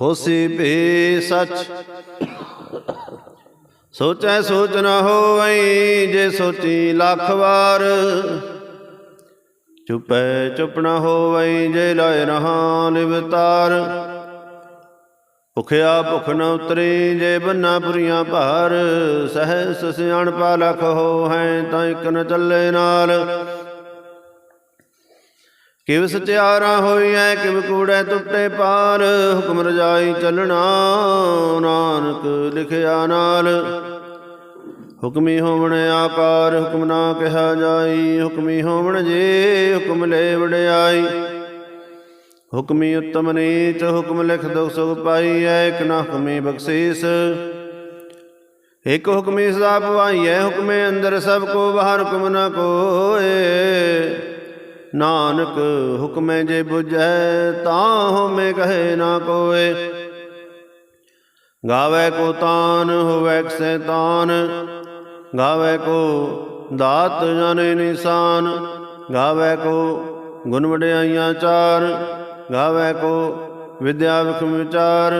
ਹੋਸੀ ਭੀ ਸਚ। ਸੋਚੈ ਸੋਚ ਨ ਹੋਵਈ, ਜੇ ਸੋਚੀ ਲੱਖ ਵਾਰ। ਚੁਪੈ ਚੁਪ ਨ ਹੋਵਈ, ਜੇ ਲਾਇ ਰਹਾ ਲਿਵਤਾਰ ਭੁਖਿਆ ਭੁਖ ਨ ਉਤਰੀ, ਜੇ ਬੰਨਾ ਪੁਰੀਆਂ ਭਾਰ। ਸਹਿ ਸਿਆਣ ਪਾ ਲਖ ਹੋ ਹੈ ਤਾਂ ਇਕ ਨ ਚੱਲੇ ਨਾਲ। ਕਿਵ ਸਚਿਆਰਾ ਹੋਈਐ, ਕਿਵ ਕੂੜੈ ਟੁੱਟੇ ਪਾਰ, ਹੁਕਮ ਰਜਾਈ ਚੱਲਣਾ, ਨਾਨਕ ਲਿਖਿਆ ਨਾਲ। ਹੁਕਮੀ ਹੋਵਣ ਆਕਾਰ, ਹੁਕਮ ਨਾ ਕਿਹਾ ਜਾਈ, ਹੁਕਮੀ ਹੋਵਣ ਜੇ, ਹੁਕਮ ਲੈ ਵਡਿਆਈ। ਹੁਕਮੀ ਉਤਮ ਨੀਚ, ਹੁਕਮ ਲਿਖ ਦੁਖ ਸੁਖ ਪਾਈਐ, ਇਕ ਨਾ ਹੁਕਮੀ ਬਖਸ਼ੀਸ। ਇਕ ਹੁਕਮੀ ਸਦਾ ਪਵਾਈਐ, ਹੁਕਮੇ ਅੰਦਰ ਸਭ ਕੋ, ਬਾਹਰ ਹੁਕਮ ਨਾ ਕੋਏ। ਨਾਨਕ ਹੁਕਮੇ ਜੇ 부ਝੈ ਤਾਂ ਹਉਮੈ ਕਹੇ ਨਾ ਕੋਏ। ਗਾਵੇ ਕੋ ਤਾਨ, ਹੋਵੇ ਸੈਤਾਨ ਗਾਵੇ ਕੋ ਦਾਤ ਜਾਣੇ ਨਿਸ਼ਾਨ। ਗਾਵੇ ਕੋ ਗੁਣ ਵਡਿਆਈਆਂ ਚਾਰ। ਗਾਵੇ ਕੋ ਵਿਦਿਆ ਵਿਖਮ ਵਿਚਾਰ।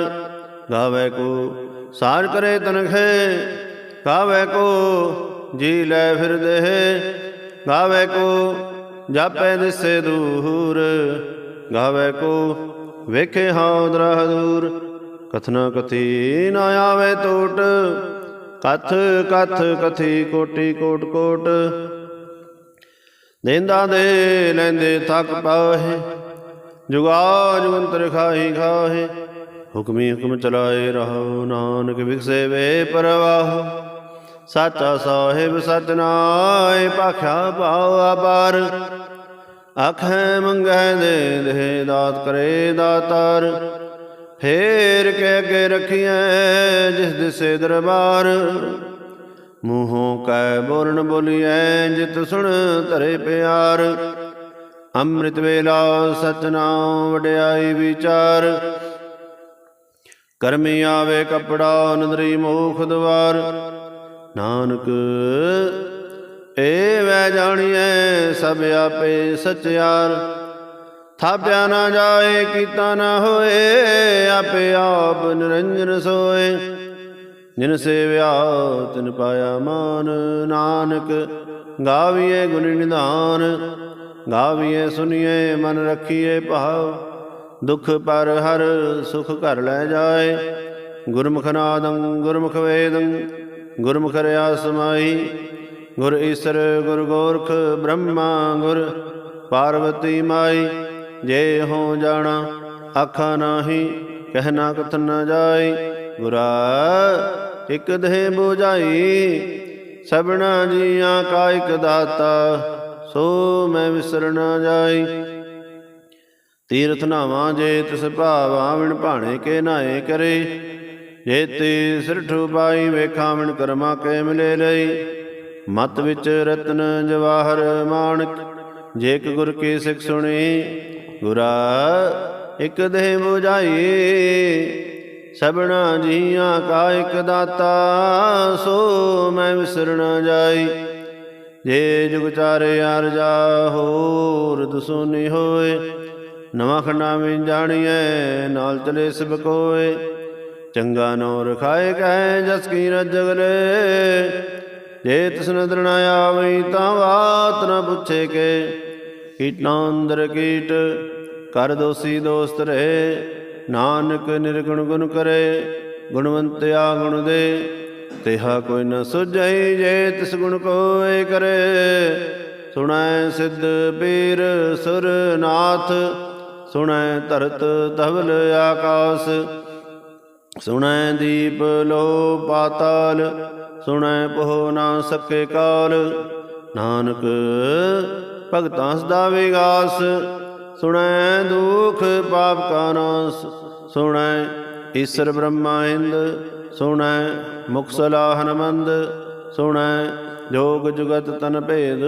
ਗਾਵੇ ਕੋ ਸਾਰ ਕਰੇ ਤਨਖੇ। ਗਾਵੇ ਕੋ ਜੀ ਲੈ ਫਿਰ ਦੇਹ। ਗਾਵੇ ਕੋ ਜਾਪੈ ਦਿਸੇ ਦੂਰ, ਗਾਵੇ ਕੋ ਵੇਖੇ ਹਾਉ ਦਰਹ ਦੂਰ। ਕਥਨਾ ਕਥੀ ਨਾ ਆਵੇ ਟੋਟ, ਕਥ ਕਥ ਕਥੀ ਕੋਟੀ ਕੋਟ ਕੋਟ। ਦੇਂਦਾ ਦੇ ਲੈਂਦੇ ਥਕ ਪਾਹੇ ਜੁਗਾ ਜੁਗੰਤਰ ਖਾਹੀ ਖਾਹੇ। ਹੁਕਮੀ ਹੁਕਮ ਚਲਾਏ ਰਹੋ, ਨਾਨਕ ਵਿਖਸੇ ਵੇ ਪਰਵਾਹ। ਸਾਚਾ ਸਾਹਿਬ ਸਚ ਭਾਖਿਆ ਭਾਉ ਅਪਾਰ ਆਖੈ ਮੰਗੈ ਦੇ ਦੇ ਦਾਤ ਕਰੇ ਦਾਤਾਰ। ਫੇਰ ਕੇ ਅੱਗੇ ਰਖੀਐ ਜਿਸ ਦਿਸੇ ਦਰਬਾਰ। ਮੂੰਹੋਂ ਕੈ ਬੋਲਣ ਬੋਲੀਐ, ਜਿਤ ਸੁਣ ਧਰੇ ਪਿਆਰ। ਅੰਮ੍ਰਿਤ ਵੇਲਾ ਸਚਨਾਮ ਵਡਿਆਈ ਵਿਚਾਰ। ਕਰਮੀ ਆਵੇ ਕਪੜਾ, ਨਦਰੀ ਮੋਖ ਦਵਾਰ। ਨਾਨਕ, ਏ ਵੈ ਜਾਣੀਐ ਸਭ ਆਪੇ ਸਚਿਆਰ। ਥਾਪਿਆ ਨਾ ਜਾਏ, ਕੀਤਾ ਨਾ ਹੋਏ, ਆਪੇ ਆਪ ਨਿਰੰਜਨ ਸੋਏ। ਜਿਨ ਸੇਵਿਆ, ਤਿਨ ਪਾਇਆ ਮਾਨ ਨਾਨਕ। ਗਾਵੀਏ ਗੁਣ ਨਿਧਾਨ ਗਾਵੀਏ ਸੁਨੀਏ ਮਨ ਰੱਖੀਏ ਭਾਵ। ਦੁਖ ਪਰ ਹਰ ਸੁਖ ਘਰ ਲੈ ਜਾਏ। ਗੁਰਮੁਖ ਨਾਦੰ, ਗੁਰਮੁਖ ਵੇਦੰ ਗੁਰਮੁਖ ਰਿਆ ਸਮਾਈ ਗੁਰ ਈਸਰ, ਗੁਰ ਗੋਰਖ, ਬ੍ਰਹਮਾ, ਗੁਰ ਪਾਰਵਤੀ ਮਾਈ, ਜੇ ਹੋ ਜਾਣਾ, ਆਖਾ ਨਾਹੀ ਕਹਿਣਾ ਕਥਨ ਨ ਜਾਈ, ਗੁਰਾ ਇਕ ਦੇਹ 부ਝਾਈ ਸਭਨਾ ਜੀਆਂ ਕਾ ਇਕ ਦਾਤਾ, ਸੋ ਮੈਂ ਵਿਸਰ ਨਾ ਜਾਈ। ਤੀਰਥ ਨਾਵਾਂ ਜੇ ਤਿਸ ਭਾਵਾ, ਵਿਣ ਭਾਣੇ ਕੇ ਨਾਏ ਕਰੇ ਜੇ ਤੇ ਸਿਰਠੂ ਪਾਈ ਵੇਖਾਂ ਵਿਣ ਕਰਮਾ ਕੇ ਮਿਲੇ ਲਈ। ਮਤ ਵਿੱਚ ਰਤਨ ਜਵਾਹਰ ਮਾਣਕ, ਜੇ ਇੱਕ ਗੁਰ ਕੀ ਸਿੱਖ ਸੁਣੀ, ਗੁਰਾ ਇਕ ਦੇਹ 부ਝਾਈ ਸਭਨਾ ਜੀਆਂ ਕਾ ਇਕ ਦਾਤਾ, ਸੋ ਮੈਂ ਵਿਸਰ ਜਾਈ। ਜੇ ਜੁਗ ਚਾਰੇ ਅਰਜਾ ਹੋਰ ਦਸੂਨੀ ਹੋਏ। ਨਵਾਂ ਖੰਡਾ ਵਿੱਚ ਜਾਣੀਐ, ਨਾਲ ਚਲੇ ਸਭ ਕੋਏ। ਚੰਗਾ ਨੋ ਰਖਾਏ ਕਹੈ ਜਸ ਕੀ ਰਜਗਲੇ ਜੇ ਤਿਸ ਨਦਰ ਨ ਆਵਈ ਤਾਂ ਬਾਤ ਨ ਪੁੱਛੇ ਕੇ। ਕੀਟਾਂ ਅੰਦਰ ਕੀਟ, ਕਰ ਦੋਸੀ ਦੋਸਤ ਰਹੇ। ਨਾਨਕ ਨਿਰਗੁਣ ਗੁਣ ਕਰੇ ਗੁਣਵੰਤਿਆ ਗੁਣ ਦੇ। ਤਿਹਾ ਕੋਈ ਨ ਸੁਝਈ ਜੇ ਤਿਸ ਗੁਣ ਕੋਏ ਕਰੇ। ਸੁਣੈ ਸਿੱਧ ਪੀਰ ਸੁਰ ਨਾਥ ਸੁਣੈ ਧਰਤ ਧਵਲ ਆਕਾਸ। ਸੁਣੈ ਦੀਪ ਲੋ ਪਾਤਾਲ, ਸੁਣੈ ਪੋ ਨਾ ਸਕੇ ਕਾਲ। ਨਾਨਕ ਭਗਤਾਂ ਸਦਾ ਵਿਗਾਸ, ਸੁਣੈ ਦੁਖ ਪਾਪ ਕਾ ਨਾਸ। ਸੁਣੈ ਈਸਰ ਬ੍ਰਹਮਾ ਇੰਦ, ਸੁਣੈ ਮੁਕਸਲਾ ਸਲਾਹਨ ਸੁਣੈ ਜੋਗ ਜੁਗਤ ਤਨ ਭੇਦ,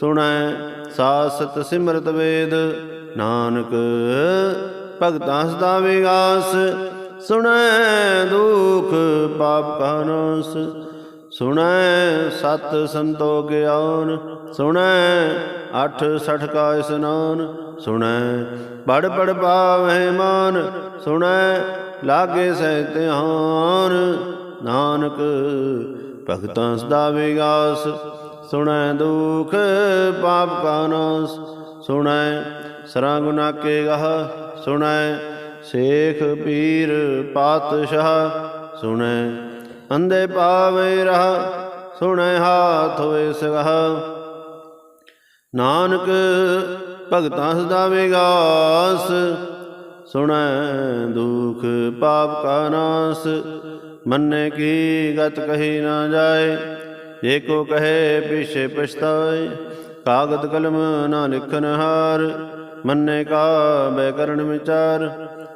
ਸੁਣੈ ਸਾਸਤ ਸਿਮਰਤ ਵੇਦ। ਨਾਨਕ ਭਗਤਾਂ ਸਦਾ ਵਿਗਾਸ ਸੁਣੈ ਦੁਖ ਪਾਪ ਕਾ ਨਾਸ, ਸੁਣੈ ਸਤ ਸੰਤੋ ਗਿਆਨ, ਸੁਣੈ ਅਠ ਸਠ ਕਾ ਇਸਨਾਨ, ਸੁਣੈ ਪੜ ਪੜ ਪਾਵਹਿ ਮਾਨ, ਸੁਣੈ ਲਾਗੇ ਸਹਿ ਧਿਆਨ, ਨਾਨਕ ਭਗਤਾਂ ਸਦਾ ਵਿਗਾਸ, ਸੁਣੈ ਦੁਖ ਪਾਪ ਕਾ ਨਾਸ, ਸੁਣੈ ਸਰਾਂ ਗੁਨਾ ਕੇ ਗਹ, ਸੁਣੈ ਸੇਖ ਪੀਰ ਪਾਤਸ਼ਾਹ, ਸੁਣੈ ਅੰਦੇ ਪਾਵੇ ਰਹਾ, ਸੁਣੈ ਹਾਥ ਹੋਏ ਸਗਹ। ਨਾਨਕ ਭਗਤਾਂ ਸਦਾ ਵਿਗਾਸ, ਸੁਣੈ ਦੁਖ ਪਾਪ ਕਾ ਨਾਸ। ਮੰਨੇ ਕੀ ਗਤ ਕਹੀ ਨਾ ਜਾਏ, ਜੇ ਕੋ ਕਹੇ ਪਿਛੇ ਪਛਤਾਏ। ਕਾਗਦ ਕਲਮ ਨਾ ਲਿਖਨ ਹਾਰ, ਮੰਨੇ ਕਾ ਬੈ ਕਰਨ ਵਿਚਾਰ।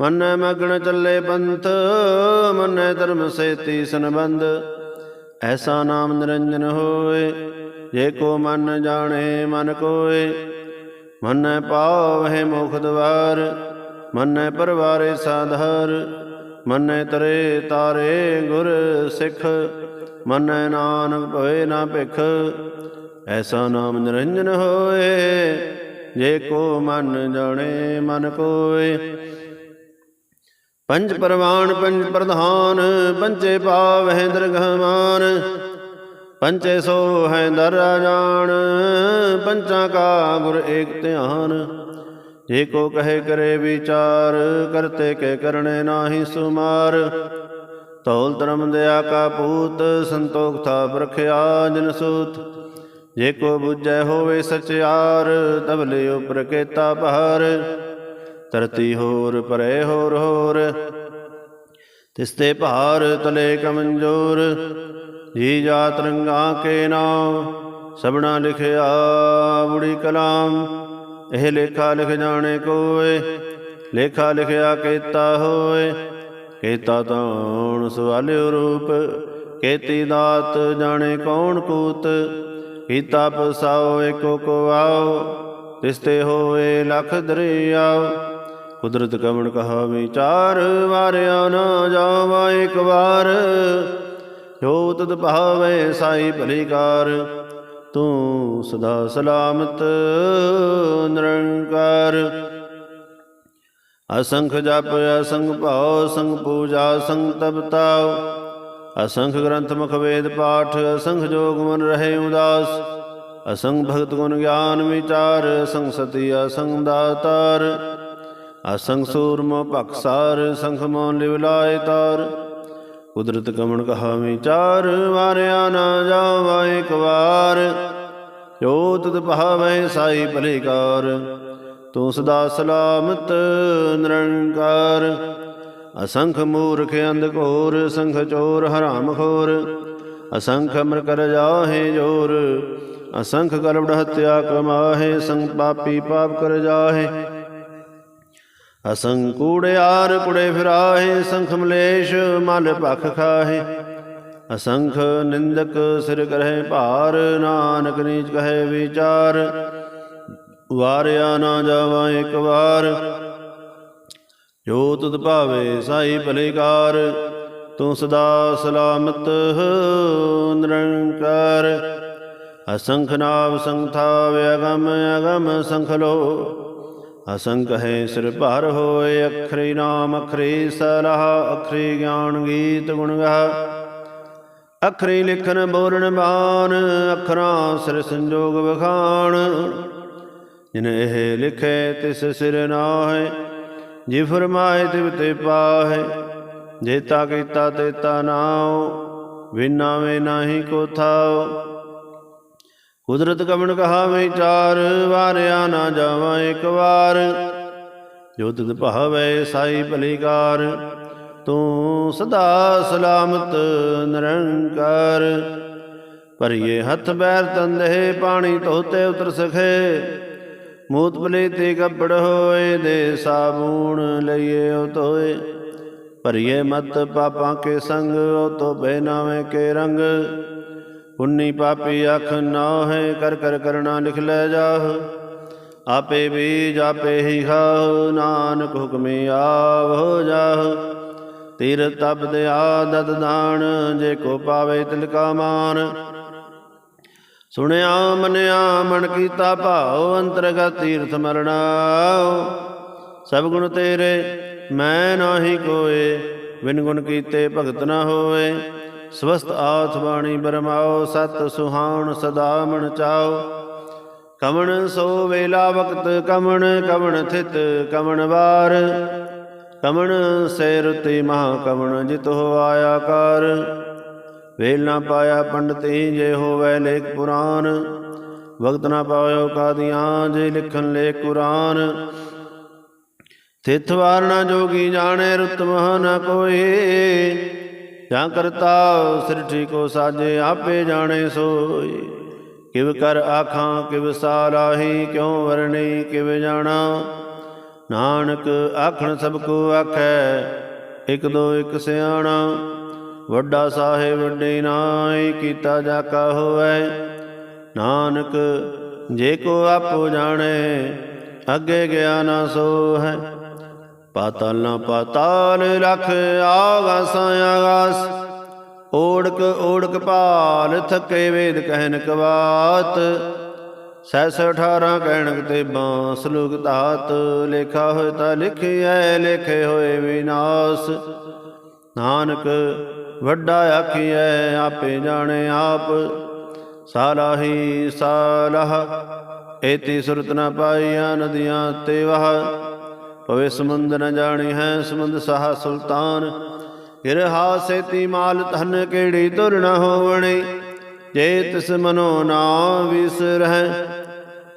ਮੰਨੈ ਮਗਣ ਚੱਲੇ ਪੰਥ, ਮੰਨੈ ਧਰਮ ਸੇਤੀ ਸੰਬੰਧ। ਐਸਾ ਨਾਮ ਨਿਰੰਜਨ ਹੋਏ, ਜੇ ਕੋ ਮਨ ਜਾਣੇ ਮਨ ਕੋਏ। ਮੰਨੈ ਪਾਵਹਿ ਮੁਖ ਦਵਾਰ, ਮੰਨੈ ਪਰਵਾਰੇ ਸਾਧਾਰ। ਮੰਨੈ ਤਰੇ ਤਾਰੇ ਗੁਰ ਸਿੱਖ, ਮੰਨੈ ਨਾਨਕ ਭਵੇ ਨਾ ਭਿਖ। ਐਸਾ ਨਾਮ ਨਿਰੰਜਨ ਹੋਏ, ਜੇ ਕੋ ਮਨ ਜਾਣੇ ਮਨ ਕੋਏ। ਪੰਜ ਪਰਵਾਨ, ਪੰਜ ਪ੍ਰਧਾਨ ਪੰਚੇ ਪਾਵਹਿ ਦਰਗਹਮਾਨ ਪੰਚੇ ਸੋ ਹੈ ਦਰ ਜਾਣ ਪੰਚਾਂ ਕਾ ਗੁਰ ਏਕ ਧਿਆਨ। ਜੇ ਕੋ ਕਹੇ ਕਰੇ ਵਿਚਾਰ, ਕਰਤੇ ਕੇ ਕਰਨੇ ਨਾਹੀ ਸੁਮਾਰ। ਤੌਲ ਧਰਮ ਦਇਆ ਕਾ ਪੂਤ, ਸੰਤੋਖ ਥਾ ਬਰਖਿਆ ਜਨ ਸੂਤ। ਜੇ ਕੋ ਬੁਝੈ ਹੋਵੇ ਸਚਿਆਰ, ਤਬ ਲਿਓ ਪ੍ਰਕੇਤਾ ਪਹਾਰ। ਧਰਤੀ ਹੋਰ, ਪਰੇ ਹੋਰ ਹੋਰ। ਤਿਸਤੇ ਭਾਰ, ਤਲੇ ਕਮੰਜੋਰ। ਜੀ ਜਾ ਰੰਗਾ ਕੇ ਨਾਮ ਸਬਣਾ ਲਿਖਿਆ ਬੁੜੀ ਕਲਾਮ। ਇਹ ਲੇਖਾ ਲਿਖ ਜਾਣੇ ਕੋਏ, ਲੇਖਾ ਲਿਖਿਆ ਕੀਤਾ ਹੋਏ। ਕੀਤਾ ਤੌਣ ਸਵਾਲਿਓ ਰੂਪ, ਕੀਤੀ ਦਾਤ ਜਾਣੇ ਕੌਣ ਕੂਤ। ਕੀਤਾ ਪਸਾਓ ਏਕੋ ਕੋ ਆਓ, ਤਿਸਤੇ ਹੋਏ ਲਖ ਦਰਿਆਓ। ਕੁਦਰਤ ਕਵਣ ਕਹਾ ਵਿਚਾਰ ਵਾਰਿਆ ਨਾ ਜਾਵਾ ਇੱਕ ਵਾਰ। ਜੋ ਤਦ ਭਾਵੇ ਸਾਈ ਭਲੀਕਾਰ ਤੂੰ ਸਦਾ ਸਲਾਮਤ ਨਿਰੰਕਾਰ। ਅਸੰਖ ਜਪ, ਅਸੰਖ ਭਾਉ ਸੰਗ ਪੂਜਾ ਸੰਗ ਤਪਤਾਉ ਅਸੰਖ ਗ੍ਰੰਥ ਮੁਖ ਵੇਦ ਪਾਠ, ਅਸੰਖ ਜੋਗ ਮਨ ਰਹੇ ਉਦਾਸ। ਅਸੰਖ ਭਗਤ ਗੁਣ ਗਿਆਨ ਵਿਚਾਰ, ਅਸੰਖ ਸਤੀ, ਅਸੰਖ ਦਾਤਾਰ। ਅਸੰਖ ਮੋ ਭਖਸਾਰ ਸੰਖ ਮੋ ਲਿਵ ਲਾਏ ਤਾਰ। ਕੁਦਰਤ ਕਮਣ ਕਹਾ ਵਿਚਾਰ ਵਾਰਿਆ ਨਾ ਜਾਵਾ ਇੱਕ ਵਾਰ। ਜੋ ਤਤ ਭਾਵੈ ਸਾਈ ਭਲੇਕਾਰ, ਤੂੰ ਸਦਾ ਸਲਾਮਤ, ਨਿਰੰਕਾਰ। ਅਸੰਖ ਮੂਰਖ ਅੰਧ ਘੋਰ, ਸੰਖ ਚੋਰ ਹਰਾਮ ਖੋਰ। ਅਸੰਖ ਅਮਰ ਕਰ ਜਾਹੇ ਜੋਰ, ਅਸੰਖ ਕਰਵੜ ਹਤਿਆ ਕਮਾਹੇ, ਸੰਗ ਪਾਪੀ ਪਾਪ ਕਰ ਜਾਹੇ। ਅਸੰਖ ਕੂੜਿਆਰ ਕੁੜੇ ਫਿਰਾਹੇ, ਸੰਖ ਮਲੇਸ਼ ਮਲ ਭਖ ਖਾਹੇ। ਅਸੰਖ ਨਿੰਦਕ ਸਿਰ ਕਰਹਿ ਭਾਰ, ਨਾਨਕ ਨੀਚ ਕਹੇ ਵਿਚਾਰ। ਵਾਰਿਆ ਨਾ ਜਾਵਾ ਇੱਕ ਵਾਰ। ਜੋ ਤੁਧ ਭਾਵੇ ਸਾਈ ਭਲੇਕਾਰ, ਤੂੰ ਸਦਾ ਸਲਾਮਤ ਨਿਰੰਕਾਰ। ਅਸੰਖ ਨਾਵ ਸੰਥਾ ਵਿਅਗਮ ਅਗਮ ਸੰਖ ਲੋ ਅਸੰਖ ਹੈ ਸਿਰ ਭਰ ਹੋਏ, ਅਖਰੀ ਨਾਮ, ਅਖਰੀ ਸਲਾਹ, ਅਖਰੀ ਗਿਆਨ ਗੀਤ ਗੁਣ ਗਾ ਅਖਰੀ ਲਿਖਨ ਬੋਲਣ, ਬਾਣ, ਅਖਰਾਂ ਸਿਰ ਸੰਜੋਗ ਵਖਾਣ। ਜਿਨ ਇਹ ਲਿਖੇ, ਤਿਸ ਸਿਰ ਨਾਹਿ, ਜੀ ਫਰਮਾਏ, ਤਿਵ ਤੇ ਪਾਹੇ। ਜੇਤਾ ਕੀਤਾ, ਤੇਤਾ ਨਾਉ ਵਿਨਾ ਵੇ ਨਾਹੀ ਕੋ ਥਾਉ। ਕੁਦਰਤ ਕਮਣ ਕਹਾ ਵਿਚਾਰ ਵਾਰਿਆ ਨਾ ਜਾਵਾਂ ਇੱਕ ਵਾਰ। ਜੋ ਤਿਤ ਭਾਵੈ ਸਾਈ ਭਲੀਕਾਰ, ਤੂੰ ਸਦਾ ਸਲਾਮਤ ਨਿਰੰਕਾਰ। ਭਰੀਏ ਹੱਥ ਬੈਰ ਤੰਦੇ ਪਾਣੀ ਧੋਤੇ ਉਤਰ ਸਖੇ। ਮੂਤ ਪਲੇਤੇ ਕੱਪੜ ਹੋਏ, ਦੇ ਸਾਬੂਣ ਲਈਏ ਉਹ ਧੋਏ। ਭਰੀਏ ਮਤ ਪਾਪਾਂ ਕੇ ਸੰਗ, ਉਹ ਤੋ ਬਹਿਨਾਵੇਂ ਕੇ ਰੰਗ। ਪੁੰਨੀ ਪਾਪੀ ਅਖ ਨਾ ਹੈ ਕਰ ਕਰ ਕਰਣਾ ਲਿਖ ਲੈ ਜਾਹ। ਆਪੇ ਬੀਜ ਆਪੇ ਹੀ ਖਾਹੁ, ਨਾਨਕ ਹੁਕਮੇ ਆਵ ਜਾਹ। ਤੀਰ ਤਪਦ ਆਦਤ ਦਾਨ, ਜੇ ਕੋ ਪਾਵੇ ਤਿਲਕਾ ਮਾਨ। ਸੁਣਿਆ ਮਨਿਆ ਮਨ ਕੀਤਾ ਭਾਉ, ਅੰਤਰਗਤ ਤੀਰਥ ਮਰਣਾਉ। ਸਭ ਗੁਣ ਤੇਰੇ, ਮੈਂ ਨਾਹੀ ਕੋਏ, ਬਿਨ ਗੁਣ ਕੀਤੇ ਭਗਤ ਨਾ ਹੋਏ। ਸਵਸਤ ਆਥ ਬਾਣੀ ਬਰਮਾਓ, ਸਤ ਸੁਹਾਣ ਸਦਾ ਮਨ ਚਾਓ। ਕਮਣ ਸੋ ਵੇਲਾ ਵਕਤ ਕਮਣ ਕਮਣ ਥਿਤ ਕਮਣ ਵਾਰ। ਕਮਣ ਸੇ ਰੁਤੀ ਮਹਾ ਕਮਣ ਜਿਤ ਹੋ ਆਇਆ ਕਰ। ਵੇਲ ਨਾ ਪਾਇਆ ਪੰਡਤੀ ਜੇ ਹੋਵੇ ਲੇਖ ਪੁਰਾਨ। ਵਕਤ ਨਾ ਪਾਇਓ ਕਾਦੀਆਂ ਜੇ ਲਿਖਣ ਲੇ ਕੁਰਾਨ। ਤਿਥ ਵਾਰ ਨਾ ਜੋਗੀ ਜਾਣੇ ਰੁਤ ਮਹ ਨ ਕੋਏ ਜਾਂ ਕਰਤਾ ਸ੍ਰਿਠੀ ਕੋ ਸਾਜੇ, ਆਪੇ ਜਾਣੇ ਸੋਈ। ਕਿਵ ਕਰ ਆਖਾਂ, ਕਿਵ ਸਾਲਾਹੀ ਕਿਉ ਵਰਣੀ, ਕਿਵ ਜਾਣਾ। ਨਾਨਕ ਆਖਣ ਸਭ ਕੋ ਆਖੈ, ਇਕ ਦੋ ਇਕ ਸਿਆਣਾ। ਵੱਡਾ ਸਾਹਿਬ ਵੱਡੇ ਨਾਈ ਕੀਤਾ ਜਾ ਕਾ ਹੋਵੇ। ਨਾਨਕ, ਜੇ ਕੋ ਆਪੋ ਜਾਣੇ, ਅੱਗੇ ਗਿਆ ਨਾ ਸੋ ਹੈ ਪਾਤਾਲ ਨਾ ਪਾਤਾਲ ਲਖ ਆਗਾਸਾਂ ਆਗਾਸ। ਓੜਕ ਓੜਕ ਭਾਲ ਥੱਕੇ ਵੇਦ ਕਹਿਨ ਕਵਾਤ। ਸੈਸ 18 ਕਹਿਣ ਤੇ ਬਾਂ ਲੋਕ ਧਾਤ। ਲਿਖਾ ਹੋਏ ਤਾਂ ਲਿਖਿਐ, ਲਿਖੇ ਹੋਏ ਵਿਨਾਸ਼। ਨਾਨਕ ਵੱਡਾ ਆਖੀਐ, ਆਪੇ ਜਾਣੇ ਆਪ। ਸਾਲਾਹੀ ਸਾਲਾਹ, ਏਤੀ ਸੁਰਤ ਨਾ ਪਾਈਆ ਨਦੀਆਂ ਤੇ ਵਹ। ਪਵੇ ਸਮੁੰਦ ਨ ਜਾਣੀ ਹੈ ਸਮੁੰਦ ਸਾਹ ਸੁਲਤਾਨ। ਗਿਰਹਾ ਸੇਤੀ ਮਾਲ ਧਨ ਕਿਹੜੀ ਤੁਰ ਨ ਹੋਵਣੀ? ਜੇ ਤਿਸ ਮਨੋ ਨਾ ਵਿਸਰਹਿ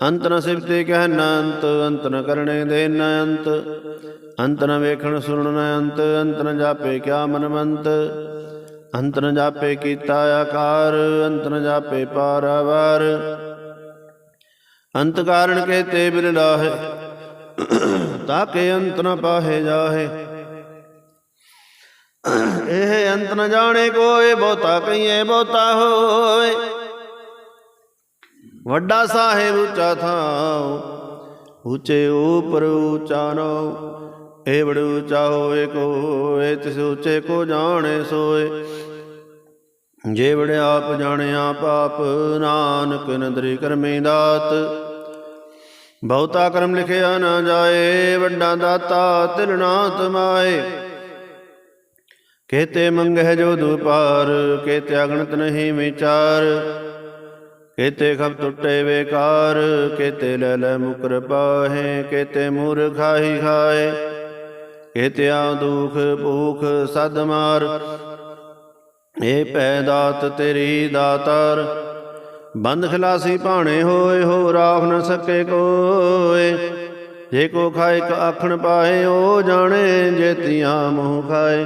ਅੰਤ ਨ ਸਿਫਤੇ ਕਹਿ ਨ ਅੰਤ ਅੰਤ ਨ ਕਰਨੇ ਦੇ ਨ ਅੰਤ। ਅੰਤ ਨ ਵੇਖਣ ਸੁਣਨ ਨ ਅੰਤ ਅੰਤ ਨ ਜਾਪੇ ਕਿਆ ਮਨਮੰਤ। ਅੰਤ ਨ ਜਾਪੇ ਕੀਤਾ ਆਕਾਰ, ਅੰਤ ਨ ਜਾਪੇ ਪਾਰਾਵਾਰ। ਅੰਤ ਕਾਰਨ ਕੇ ਤੇ ਬਿਲ ਲਾਹੇ। ਤਾਕੇ ਅੰਤ ਨ ਪਾਹੇ ਜਾਹੇ। ਇਹ ਅੰਤ ਨ ਜਾਣੇ ਕੋਏ ਬਹੁਤਾ ਕਈਏ ਬਹੁਤਾ ਹੋਏ। ਵੱਡਾ ਸਾਹਿਬ ਉੱਚਾ ਥਾਉ, ਉੱਚੇ ਉਪਰ ਉੱਚਾ ਨੋ ਏ ਬੜ ਉੱਚਾ ਹੋਏ ਕੋਏ, ਤਿਸ ਉੱਚੇ ਕੋ ਜਾਣੇ ਸੋਏ। ਜੇ ਬੜ ਆਪ ਜਾਣਿਆ ਪਾਪ ਨਾਨਕ ਨਦਰੀ ਕਰਮੇ ਦਾਤ। ਬਹੁਤਾ ਕਰਮ ਲਿਖਿਆ ਨਾ ਜਾਏ, ਵੱਡਾ ਦਾਤਾ ਤਿਲ ਨਾ ਤਮਾਏ। ਕੇਤੇ ਮੰਗਹਿ ਜੋ ਦੁਪਾਰ ਕੇਤੇ ਅਗਣਤ ਨਹੀਂ ਵਿਚਾਰ। ਕੇਤੇ ਖਬ ਟੁੱਟੇ ਵੇਕਾਰ ਕੇਤੇ ਲੈ ਲੈ ਮੁਕਰ ਪਾਹੇ ਕੇਤੇ ਮੂਰ ਖਾਹੀ ਖਾਏ। ਕੇਤੇ ਆ ਦੁਖ ਭੂਖ ਸਦ ਮਾਰ ਏ ਪੈ ਦਾਤ ਤੇਰੀ ਦਾਤਾਰ। ਬੰਦ ਖਲਾਸੀ ਭਾਣੇ ਹੋਏ, ਹੋ ਰਾਖ ਨ ਸਕੇ ਕੋਏ। ਜੇ ਕੋ ਖਾਏ ਕ ਆਖਣ ਪਾਏ, ਉਹ ਜਾਣੇ ਜੇਤੀਆਂ ਮੂੰਹ ਖਾਏ।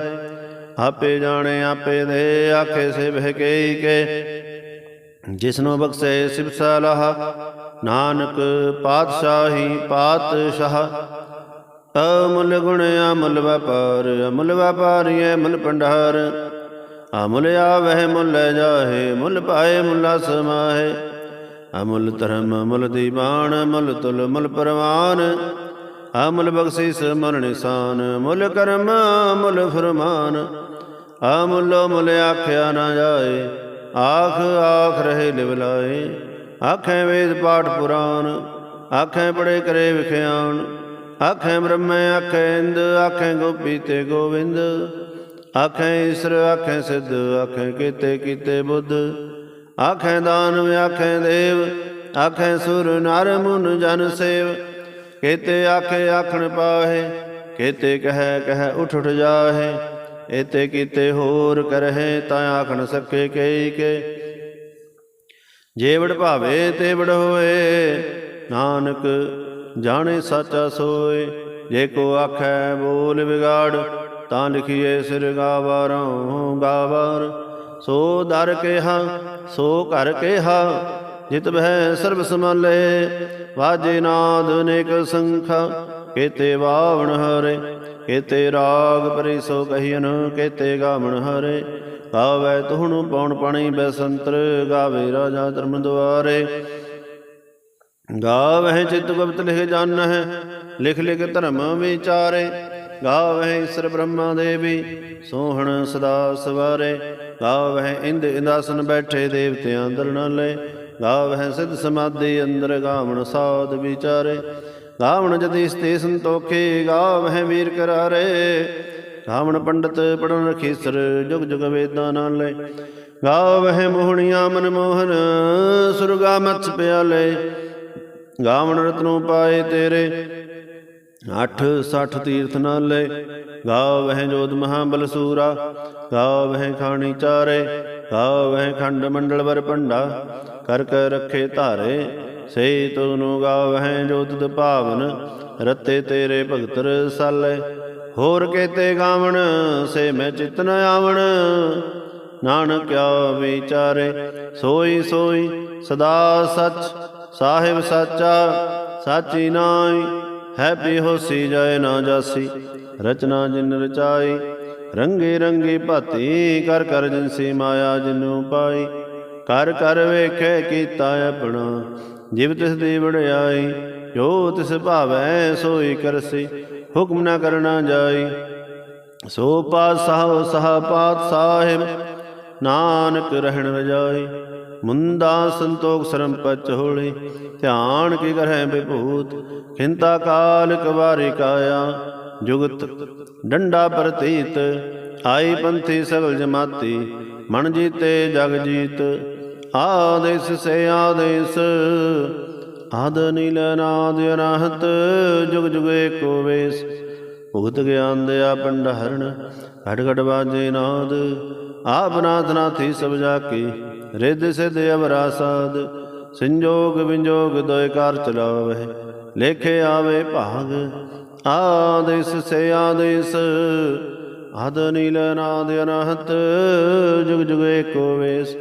ਆਪੇ ਜਾਣੇ, ਆਪੇ ਦੇ, ਆਖੇ ਸੇ ਬਹਿ ਕੇ ਕੇ। ਜਿਸਨੂੰ ਬਖਸ਼ੇ ਸਿਵ ਸਲਾਹ, ਨਾਨਕ ਪਾਤਸ਼ਾਹੀ ਪਾਤਸ਼ਾਹ। ਅਮੁੱਲ ਗੁਣ ਅਮੁੱਲ ਵਪਾਰ, ਅਮੁੱਲ ਵਪਾਰੀ ਅਮੁੱਲ ਭੰਡਾਰ। ਅਮੁੱਲ ਆਵਹਿ, ਮੁੱਲ ਜਾਹੇ, ਮੁੱਲ ਪਾਏ, ਮੁੱਲਾ ਸਮਾਹੇ ਅਮੁੱਲ ਧਰਮ ਅਮੁੱਲ ਦੀਵਾਨ ਅਮੁੱਲ ਤੁਲ, ਮੁੱਲ ਪਰਵਾਨ। ਅਮੁਲ ਬਖਸ਼ਿਸ ਮਨ ਨਿਸ਼ਾਨ, ਮੁੱਲ ਕਰਮ, ਮੁੱਲ ਫਰਮਾਨ। ਅਮੁੱਲ ਮੁੱਲ ਆਖਿਆ ਨਾ ਜਾਏ, ਆਖ ਆਖ ਰਹੇ ਲਿਵਲਾਏ ਆਖੇ ਵੇਦ ਪਾਠ ਪੁਰਾਨ ਆਖੇ ਪੜੇ ਕਰੇ ਵਿਖਿਆਨ ਆਖੇ ਬ੍ਰਹਮੇ, ਆਖੇ ਇੰਦ, ਆਖੇ ਗੋਪੀ ਤੇ ਗੋਵਿੰਦ। ਆਖੈ ਈਸ਼ਰ, ਆਖੈ ਸਿੱਧ, ਆਖੈ ਕੀਤੇ ਕੀਤੇ ਬੁੱਧ। ਆਖੈ ਦਾਨਵ ਆਖੈ ਦੇਵ, ਆਖੈ ਸੁਰ, ਨਰ, ਮੁਨ, ਜਨ, ਸੇਵ। ਕੇਤੇ ਆਖੇ, ਆਖਣ ਪਾਹੇ, ਕੇਤੇ ਕਹੈ ਕਹੈ ਉਠ ਉਠ ਜਾਹੇ। ਇਤੇ ਕੀਤੇ ਹੋਰ ਕਰਹਿ, ਤਾਂ ਆਖਣ ਸਕੇ ਕਈ ਕੇ। ਜੇ ਵਡ ਭਾਵੇ ਤੇ ਵਡ ਹੋਏ, ਨਾਨਕ ਜਾਣੇ ਸਾਚਾ ਸੋਏ। ਜੇ ਕੋ ਆਖੈ ਬੋਲ ਵਿਗਾੜ ਤਾਂ ਲਿਖੀਏ ਸਿਰ ਗਾਵਾਰੋਂ ਗਾਵਾਰ। ਸੋ ਦਰ ਕਿਹਾ, ਸੋ ਘਰ ਕਿਹਾ, ਜਿਤ ਬਹਿ ਸਰਬ ਸਮਾਲੇ ਵਾਜੇ ਨਾਦ ਅਨੇਕ ਸੰਖਾ, ਕੇਤੇ ਵਾਵਣ ਹਰੇ। ਕੇਤੇ ਰਾਗ ਪਰਿ ਸੋ ਕਹੀਨ ਕੇਤੇ ਗਾਵਣ ਹਰੇ। ਗਾਵੇ ਤੁਹਣੁ ਪਉਣ ਪਾਣੀ ਬੈਸੰਤਰ, ਗਾਵੇ ਰਾਜਾ ਧਰਮ ਦੁਆਰੇ। ਗਾਵਹਿ ਚਿਤ ਗੁਪਤ ਲਿਖ ਜਾਣ ਹੈ ਲਿਖ ਲਿਖ ਧਰਮ ਵਿਚਾਰੇ। ਗਾਵਹਿ ਈਸ਼ਰ ਬ੍ਰਹਮਾ ਦੇਵੀ, ਸੋਹਣ ਸਦਾ ਸਵਾਰੇ। ਗਾਵਹਿ ਇੰਦ ਇੰਦਾਸਨ ਬੈਠੇ ਦੇਵਤਿਆਂ ਦਰਨਾਲੇ ਗਾਵਹਿ ਸਿਧ ਸਮਾਧੀ ਅੰਦਰ ਗਾਵਣ ਸਾਧ ਵਿਚਾਰੇ। ਗਾਵਣ ਜਤੀ ਸਤੇ ਸੰਤੋਖੇ, ਗਾਵਹਿ ਵੀਰ ਕਰਾਰੇ। ਗਾਵਣ ਪੰਡਤ ਪੜਨ ਰਖੀਸਰ ਜੁਗ ਜੁਗ ਵੇਦਾਂ ਨਾਲ ਨਾਲੇ ਗਾਵਹਿ ਮੋਹਣੀਆਂ ਮਨ ਮੋਹਨ, ਸੁਰਗਾ ਮਤਸ ਪਿਆਲੇ। ਗਾਵਣ ਰਤਨੋਂ ਪਾਏ ਤੇਰੇ। ਅੱਠ ਸੱਠ ਤੀਰਥ ਨਾਲੇ, ਗਾਵਹਿ ਜੋਤ ਮਹਾਬਲ ਸੂਰਾ ਗਾਵਹਿ ਖਾਣੀ ਚਾਰੇ, ਗਾਵਹਿ ਖੰਡ ਮੰਡਲ ਵਰ ਭੰਡਾ, ਕਰ ਕਰ ਰੱਖੇ ਧਾਰੇ ਸੇ ਤੁਨੂੰ ਗਾਵਹਿ ਜੋਤ ਦ ਭਾਵਨ, ਰਤੇ ਤੇਰੇ ਭਗਤ ਰਸਾਲੇ। ਹੋਰ ਕੇਤੇ ਗਾਵਣ, ਸੇ ਮੈਂ ਚਿਤ ਨ ਆਵਣ ਨਾਨਕਿਆ ਵਿਚਾਰੇ ਸੋਈ ਸੋਈ ਸਦਾ ਸਚ, ਸਾਹਿਬ ਸਾਚਾ, ਸਾਚੀ ਨਾਈ ਹੈ ਪੀ ਹੋਸੀ ਜਾਏ ਨਾ ਜਾਸੀ, ਰਚਨਾ ਜਿਨ ਰਚਾਈ, ਰੰਗੇ ਰੰਗੇ ਭਾਤੀ, ਕਰ ਕਰ ਜਿਨਸੀ ਮਾਇਆ ਜਿਨੂ ਪਾਈ ਕਰ ਕਰ ਵੇਖੇ ਕੀਤਾ ਆਪਣਾ, ਜਿਵ ਤਿਸ ਦੀ ਵਡਿਆਈ, ਜੋ ਤਿਸ ਭਾਵੈ ਸੋਈ ਕਰਸੀ, ਹੁਕਮ ਨਾ ਕਰਨਾ ਜਾਈ। ਸੋ ਪਾਤ ਸਾਹ ਸਹ ਪਾਤ ਸਾਹਿਬ ਨਾਨਕ ਰਹਿਣ ਰਜਾਈ ਮੁੰਦਾ ਸੰਤੋਖ ਸਰਮ ਪਚ ਹੋਲੀ, ਧਿਆਨ ਕੀ ਕਰਹਿ ਬਿਭੂਤ ਖਿੰਤਾ ਕਾਲ ਕਵਾਰੀ ਕਾਇਆ, ਜੁਗਤ ਡੰਡਾ ਪ੍ਰਤੀਤ, ਆਈ ਪੰਥੀ ਸਗਲ ਜਮਾਤੀ, ਮਨ ਜੀਤੇ ਜਗ ਜੀਤ, ਆਦੇਸ ਸੇ ਆਦੇਸ, ਆਦ ਨੀਲ ਨਾਦ ਅਨਾਹਤ, ਜੁਗ ਜੁਗੇ ਏਕੋ ਵੇਸ ਭੁਗਤ ਗਿਆਨ ਦਿਆ ਪੰਡਹਰਣ ਘਟ ਘਟ ਬਾਜੇ ਨਾਦ। ਆਪ ਨਾਥ ਨਾਥੀ ਸਭ ਜਾ ਕੇ, ਰਿੱਧ ਸਿਧ ਅਵਰਾ ਸਾਧ। ਸੰਜੋਗ ਵਿੰਜੋਗ ਦੋਇ ਕਾਰ ਚਲਾਵੇ, ਲੇਖੇ ਆਵੇ ਭਾਗ। ਆਦੇਸ ਸੇ ਆਦੇਸ ਆਦ ਨੀਲ ਨਾਦ ਅਨਹਤ। ਜੁਗ ਜੁਗ ਏਕੋ ਵੇਸ,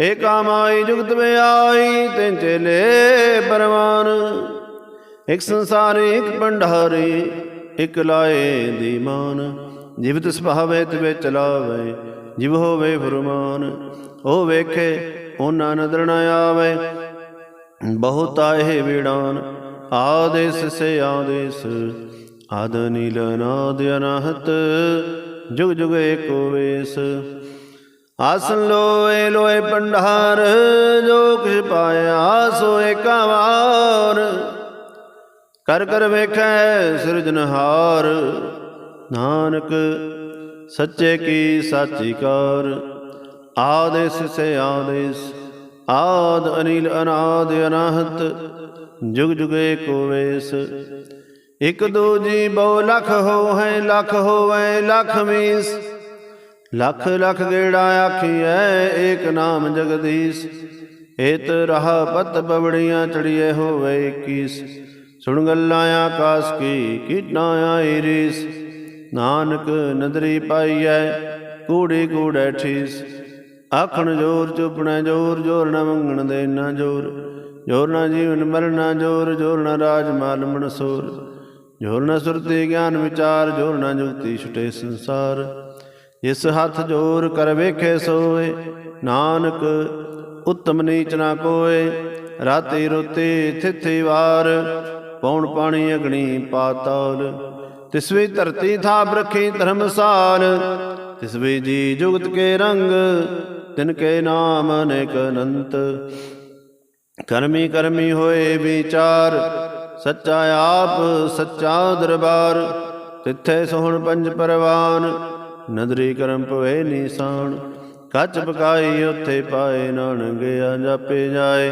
ਏਕਾ ਮਾਈ ਜੁਗਤ ਮੇ ਆਈ, ਤਿਨ ਚੇਲੇ ਪਰਵਾਨ। ਇਕ ਸੰਸਾਰੀ, ਇਕ ਭੰਡਾਰੀ ਇਕ ਲਾਏ ਦੀ ਮਾਨ, ਜਿਵਤ ਸੁਭਾਵੇ ਤੇ ਚਲਾਵੇ ਜਿਵ ਹੋਵੇ ਫਰਮਾਨ, ਉਹ ਵੇਖੇ, ਉਹਨਾਂ ਨਦਰ ਨ ਆਵੇ। ਬਹੁਤ ਆਏ ਵੀੜਾਨ, ਆਦੇਸ ਸੇ ਆਦੇਸ ਆਦ ਨੀਲ ਨਾਦ ਅਨਹਤ, ਜੁਗ ਜੁਗ ਏਕੋ ਵੇਸ। ਆਸਨ ਲੋਏ ਲੋਏ ਪੰਡਾਰ ਜੋ ਕਿਛ ਪਾਇਆ ਸੋ ਏਕਾ ਵਾਰ ਕਰ ਕਰ ਵੇਖੈ ਸਿਰਜਨਹਾਰ ਨਾਨਕ, ਸੱਚੇ ਕੀ ਸਾਚੀ ਕਾਰ। ਆਦੇਸ ਸੇ ਆਦੇਸ, ਆਦ ਅਨੀਲ ਅਨਾਦ ਅਨਾਹਤ, ਜੁਗ ਜੁਗ ਏਕੋ ਵੇਸ। ਇਕ ਦੂਜੀ ਬਹੁ ਲਖ ਹੋ ਹੈ ਲਖ ਹੋਵੇ ਲਖ ਮੀਸ। ਲਖ ਲਖ ਗੇੜਾ ਆਖੀਐ, ਏਕ ਨਾਮ ਜਗਦੀਸ਼। ਏਤ ਰਹਾ ਪਤ ਬਵੜੀਆਂ ਚੜੀਏ ਹੋਵੇ 21 ਸੁਣ ਗੱਲਾਂ ਆਕਾਸ ਕੀ ਕੀਟਾਂ ਆਈ ਰੀਸ ਨਾਨਕ ਨਦਰੀ ਪਾਈਐ, ਕੂੜੀ ਕੂੜੈ ਠੀਸ। ਆਖਣ ਜੋਰ ਚੁਪਣਾ ਜੋਰ ਜੋਰ ਨਾ ਮੰਗਣ ਦੇ ਨਾ ਜੋਰ। ਜੋਰ ਨਾ ਜੀਵਨ ਮਰਨਾ ਜੋਰ ਜੋਰ ਨਾ ਰਾਜ ਮਾਲ ਮਨਸੂਰ। ਜੋਰ ਨਾ ਸੁਰਤੀ ਗਿਆਨ ਵਿਚਾਰ, ਜੋਰ ਨਾ ਜੁਗਤੀ ਛੁਟੇ ਸੰਸਾਰ। ਇਸ ਹੱਥ ਜੋਰ ਕਰ ਵੇਖੇ ਸੋਏ, ਨਾਨਕ ਉਤਮ ਨੀਚ ਨਾ ਕੋਏ। ਰਾਤੀ ਰੋਤੀ ਥਿਥੀ ਵਾਰ ਪੌਣ ਪਾਣੀ ਅਗਣੀ ਪਾਤਾਲ। ਤਿਸਵੀ ਧਰਤੀ ਥਾਪ ਰਖੀ ਧਰਮਸਾਲ। ਤਿਸਵੀ ਜੀ ਜੁਗਤ ਕੇ ਰੰਗ, ਤਿਨ ਕੇ ਨਾਮ ਅਨੇਕ ਅਨੰਤ। ਕਰਮੀ ਕਰਮੀ ਹੋਏ ਵਿਚਾਰ, ਸੱਚਾ ਆਪ, ਸੱਚਾ ਦਰਬਾਰ। ਤਿੱਥੇ ਸੋਹਣ ਪੰਜ ਪਰਵਾਨ, ਨਦਰੀ ਕਰਮ ਪਵੇ ਨੀਸਾਨ। ਕੱਚ ਪਕਾਈ ਉੱਥੇ ਪਾਏ ਨਾਨਕ ਗਿਆ ਜਾਪੇ ਜਾਏ।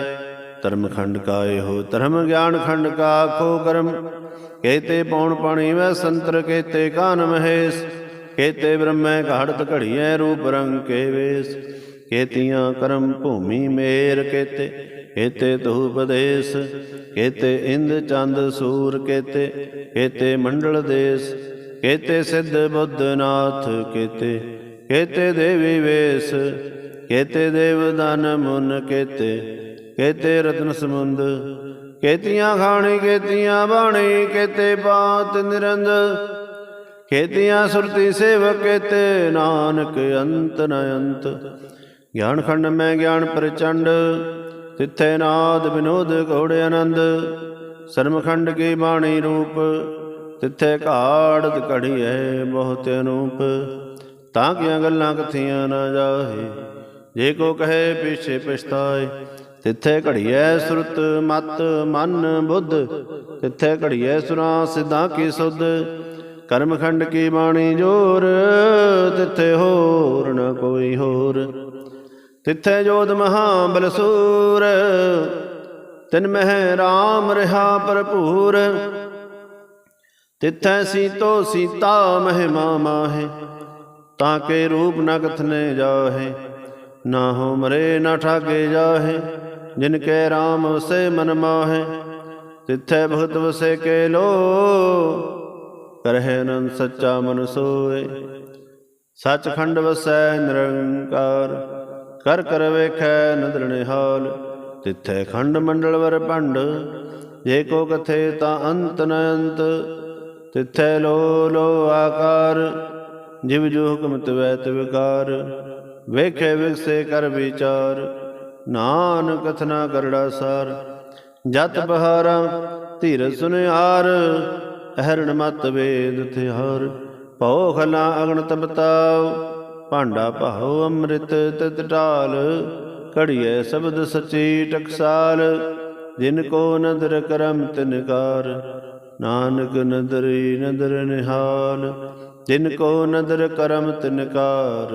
ਧਰਮ ਖੰਡ ਕਾ ਹੋ ਧਰਮ ਗਿਆਨ ਖੰਡ ਕਾ ਖੋ ਕਰਮ। ਕੇਤੇ ਪੌਣ ਪਾਣੀ ਵੈ ਸੰਤਰ ਕੇਤੇ ਕਾਨ ਮਹੇਸ਼। ਕੇਤੇ ਬ੍ਰਹਮੈ ਘਾੜਤ ਘੜੀਐ ਰੂਪ ਰੰਗ ਕੇ ਵੇਸ। ਕੇਤੀਆਂ ਕਰਮ ਭੂਮੀ ਮੇਰ ਕੇਤੇ ਕੇਤੇ ਤੂ ਉਪਦੇਸ ਕੇਤੇ ਇੰਦ ਚੰਦ ਸੂਰ ਕੇਤੇ ਕੇਤੇ ਮੰਡਲ ਦੇਸ। ਕੇਤੇ ਸਿੱਧ ਬੁੱਧ ਨਾਥ ਕੇਤੇ ਕੇਤੇ ਦੇਵੀ ਵੇਸ। ਕੇਤੇ ਦੇਵ ਦਨ ਮੁਨ ਕੇਤੇ ਕੇਤੇ ਰਤਨ ਸਮੁੰਦ ਕੇਤੀਆਂ ਖਾਣੀ ਕੇਤੀਆਂ ਬਾਣੀ ਕੇਤੇ ਬਾਤ ਨਿਰੰਦ ਕੇਤੀਆਂ ਸੁਰਤੀ ਸੇਵਕ ਕੇਤੇ ਨਾਨਕ ਅੰਤ ਨ ਅੰਤ। ਗਿਆਨ ਖੰਡ ਮੈਂ ਗਿਆਨ ਪ੍ਰਚੰਡ, ਤਿੱਥੇ ਨਾਦ ਵਿਨੋਦ ਘੋੜ ਆਨੰਦ। ਸਰਮਖੰਡ ਕੀ ਬਾਣੀ ਰੂਪ, ਤਿੱਥੇ ਘਾੜਤ ਘੜੀ ਹੈ ਬਹੁਤ ਅਨੂਪ। ਤਾਂ ਕਿ ਗੱਲਾਂ ਕਥੀਆਂ ਨਾ ਜਾਹੇ, ਜੇ ਕੋ ਕਹੇ ਪਿਛੇ ਪਛਤਾਏ ਤਿੱਥੇ ਘੜੀਐ ਸੁਰਤ ਮਤ ਮਨ ਬੁੱਧ? ਤਿੱਥੇ ਘੜੀਐ ਸੁਰਾਂ ਸਿੱਧਾਂ ਕੀ ਸੁਧ? ਕਰਮਖੰਡ ਕੀ ਬਾਣੀ ਜੋਰ? ਤਿੱਥੇ ਹੋਰ ਨ ਕੋਈ ਹੋਰ। ਤਿੱਥੇ ਜੋਧ ਮਹਾ ਬਲਸੂਰ। ਤਿਨ ਮਹਿ ਰਾਮ ਰਹਾ ਭਰਪੂਰ। ਤਿੱਥੈ ਸੀਤੋ ਸੀਤਾ ਮਹਿਮਾ ਮਾਹੇ, ਤਾਂ ਕੇ ਰੂਪ ਨ ਕਥਨੇ ਜਾਹੇ। ਨਾ ਹੋ ਮਰੇ ਨਾ ਠਾਗੇ ਜਾਹੇ। ਜਿਨ ਕੈ RAM ਵਸੇ ਮਨ ਮਾਹੇ, ਤਿੱਥੈ ਭਗਤ ਵਸੇ ਕੇ ਲੋ ਕਰਹਿ ਅਨੰਦ ਸੱਚਾ ਮਨ ਸੋਏ। ਸੱਚਖੰਡ ਵਸੈ ਨਿਰੰਕਾਰ, ਕਰ ਕਰ ਵੇਖੈ ਨਦਰ ਨਿਹਾਲ, ਤਿੱਥੈ ਖੰਡ ਮੰਡਲ ਵਰ ਭੰਡ, ਜੇ ਕੋ ਕਥੇ ਤਾਂ ਅੰਤ ਨ ਅੰਤ। ਤਿੱਥੈ ਲੋ ਲੋ ਆਕਾਰ, ਜਿਵ ਜੋ ਹੁਕਮ ਤਵੈ ਤਿਵਕਾਰ, ਵੇਖੇ ਵਿਗਸੇ ਕਰ ਵਿਚਾਰ। ਨਾਨ ਕਥਨਾ ਕਰੜਾ ਸਾਰ। ਜਤ ਬਹਾਰਾ ਧੀਰ ਸੁਨਿਆਰ, ਅਹਰਣ ਮਤ ਵੇਦ ਤਿਹਾਰ। ਭਉ ਖਲਾ ਅਗਣਤ ਬਤਾਉ ਭਾਂਡਾ ਭਾਉ ਅੰਮ੍ਰਿਤ ਤਤ ਢਾਲ। ਘੜੀਐ ਸ਼ਬਦ ਸਚੀ ਟਕਸਾਲ, ਜਿਨ ਕੋ ਨਦਰ ਕਰਮ ਤਿਨਕਾਰ ਨਾਨਕ ਨਦਰੀ ਨਦਰ ਨਿਹਾਲ, ਜਿਨ ਕੋ ਨਦਰ ਕਰਮ ਤਿਨਕਾਰ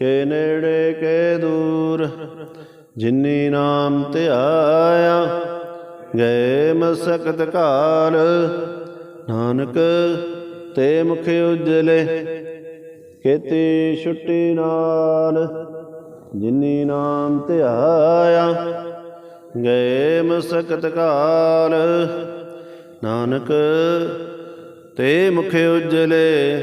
ਕੇ ਨੇੜੇ ਕੇ ਦੂਰ, ਜਿਨੀ ਨਾਮ ਧਿਆਇਆ ਗਏ ਮਸਕਤ ਕਾਲ। ਨਾਨਕ ਤੇ ਮੁਖ ਉਜਲੇ ਕੇਤੀ ਛੁੱਟੀ ਨਾਲ, ਜਿਨੀ ਨਾਮ ਧਿਆਇਆ ਗਏ ਮਸਕਤ ਕਾਲ। ਨਾਨਕ ਤੇ ਮੁਖ ਉਜਲੇ